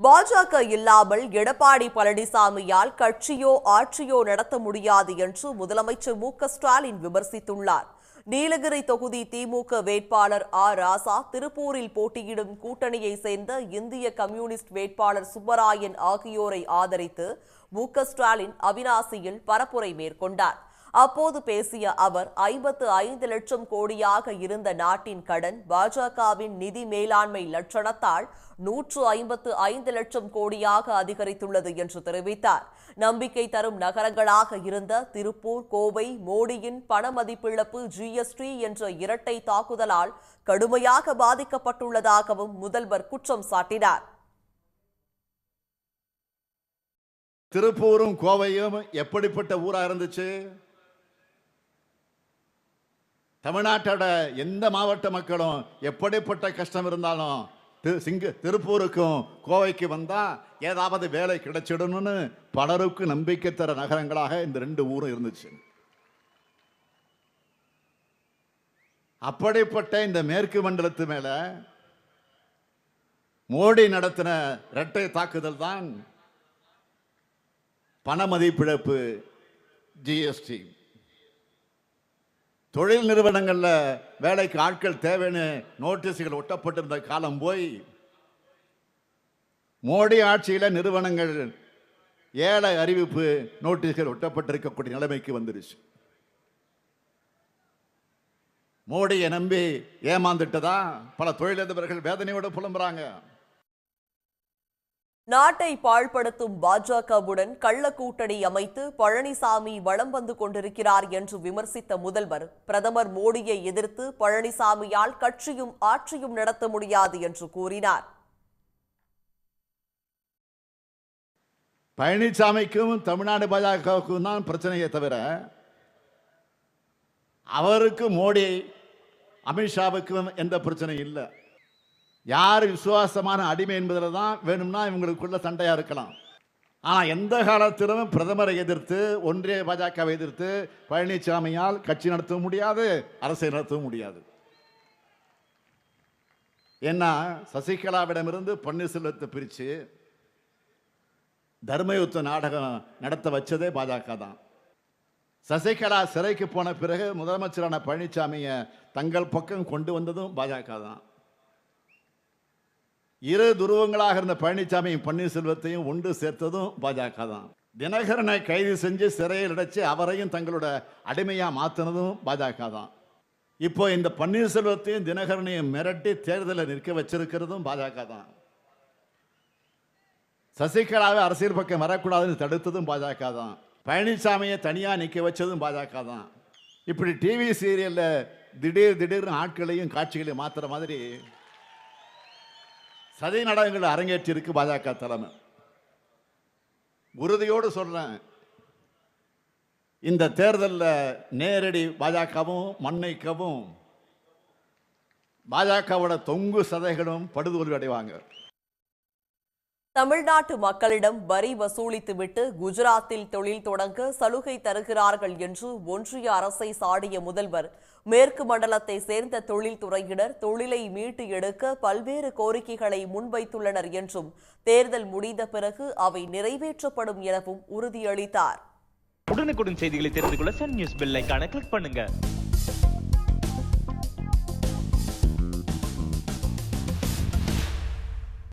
பாஜக இல்லாமல் எடப்பாடி பழனிசாமியால் கட்சியோ ஆட்சியோ நடத்த முடியாது என்று முதலமைச்சர் மு ஸ்டாலின் விமர்சித்துள்ளார். நீலகிரி தொகுதி திமுக வேட்பாளர் ஆ. ராசா திருப்பூரில் போட்டியிடும் கூட்டணியை சேர்ந்த இந்திய கம்யூனிஸ்ட் வேட்பாளர் சுப்பராயன் ஆகியோரை ஆதரித்து மு ஸ்டாலின் அவினாசியில் பரப்புரை மேற்கொண்டார். அப்போது பேசிய அவர் ஐம்பத்து ஐந்து லட்சம் கோடியாக இருந்த நாட்டின் கடன் பாஜகவின் நிதி மேலாண்மை லட்சணத்தால் நூற்று ஐம்பத்து ஐந்து லட்சம் கோடியாக அதிகரித்துள்ளது என்று தெரிவித்தார். நம்பிக்கை தரும் நகரங்களாக இருந்த திருப்பூர் கோவை மோடியின் பண மதிப்பிழப்பு ஜிஎஸ்டி என்ற இரட்டை தாக்குதலால் கடுமையாக பாதிக்கப்பட்டுள்ளதாகவும் முதல்வர் குற்றம் சாட்டினார். திருப்பூரும் கோவையும் எப்படிப்பட்ட ஊரா இருந்துச்சு? தமிழ்நாட்டோட எந்த மாவட்ட மக்களும் எப்படிப்பட்ட கஷ்டம் இருந்தாலும் திரு- சிங்க திருப்பூருக்கும் கோவைக்கு வந்தால் ஏதாவது வேலை கிடைச்சிடணும்னு பலருக்கு நம்பிக்கை தர நகரங்களாக இந்த ரெண்டு ஊரும் இருந்துச்சு. அப்படிப்பட்ட இந்த மேற்கு மண்டலத்து மேல மோடி நடத்தின இரட்டை தாக்குதல் தான் பண மதிப்பிழப்பு ஜிஎஸ்டி தொழில் நிறுவனங்களில் வேலைக்கு ஆட்கள் தேவைன்னு நோட்டீஸுகள் ஒட்டப்பட்டிருந்த காலம் போய் மோடி ஆட்சியில் நிறுவனங்கள் ஏழை அறிவிப்பு நோட்டீஸ்கள் ஒட்டப்பட்டிருக்கக்கூடிய நிலைமைக்கு வந்துருச்சு. மோடியை நம்பி ஏமாந்துட்டதா? பல தொழிலதிபர்கள் வேதனையோடு புலம்புறாங்க. நாட்டை பாழ்படுத்தும் பாஜகவுடன் கள்ள கூட்டணி அமைத்து பழனிசாமி வலம் வந்து கொண்டிருக்கிறார் என்று விமர்சித்த முதல்வர் பிரதமர் மோடியை எதிர்த்து பழனிசாமியால் கட்சியும் ஆட்சியும் நடத்த முடியாது என்று கூறினார். பழனிசாமிக்கும் தமிழ்நாடு பாஜகவுக்கும் தான் பிரச்சனையை தவிர அவருக்கு மோடி அமித்ஷாவுக்கும் எந்த பிரச்சனையும் இல்லை. யார் விசுவாசமான அடிமை என்பதில் தான் வேணும்னா இவங்களுக்குள்ள சண்டையாக இருக்கலாம். ஆனால் எந்த காலத்திலும் பிரதமரை எதிர்த்து ஒன்றிய பாஜகவை எதிர்த்து பழனிசாமியால் கட்சி நடத்தவும் முடியாது அரசை நடத்தவும் முடியாது. ஏன்னா சசிகலாவிடமிருந்து பன்னீர்செல்வத்தை பிரித்து தர்மயுத்த நாடகம் நடத்த வச்சதே பாஜக தான். சசிகலா சிறைக்கு போன பிறகு முதலமைச்சரான பழனிசாமியை தங்கள் பக்கம் கொண்டு வந்ததும் பாஜக தான். இரு துருவங்களாக இருந்த பழனிசாமியும் பன்னீர்செல்வத்தையும் ஒன்று சேர்த்ததும் பாஜக தான். தினகரனை கைது செஞ்சு சிறையில் அடைச்சு அவரையும் தங்களோட அடிமையாக மாற்றினதும் பாஜக தான். இப்போ இந்த பன்னீர்செல்வத்தையும் தினகரனையும் மிரட்டி தேர்தலில் நிற்க வச்சிருக்கிறதும் பாஜக தான். சசிகலாவை அரசியல் பக்கம் வரக்கூடாதுன்னு தடுத்ததும் பாஜக தான். பழனிசாமியை தனியாக நிற்க வச்சதும் பாஜக தான். இப்படி டிவி சீரியலில் திடீர் திடீர்னு ஆட்களையும் காட்சிகளையும் மாற்றுற மாதிரி சதி நாடகங்கள் அரங்கேற்றி இருக்கு பாஜக தலைமை. உறுதியோடு சொல்கிறேன் இந்த தேர்தலில் நேரடி பாஜகவும் மண்ணைக்கவும் பாஜகவோட தொங்கு சதைகளும் படுதோல்வி அடைவாங்க. தமிழ்நாட்டு மக்களிடம் வரி வசூலித்துவிட்டு குஜராத்தில் தொழில் தொடங்க சலுகை தருகிறார்கள் என்று ஒன்றிய அரசை சாடிய முதல்வர். மேற்கு மண்டலத்தை சேர்ந்த தொழில்துறையினர் தொழிலை மீட்டு எடுக்க பல்வேறு கோரிக்கைகளை முன்வைத்துள்ளனர் என்றும் தேர்தல் முடிந்த பிறகு அவை நிறைவேற்றப்படும் எனவும் உறுதியளித்தார். உடனுக்குடன் செய்திகளை தெரிந்து கொள்ள சன் நியூஸ் பெல் கிளிக் பண்ணுங்க.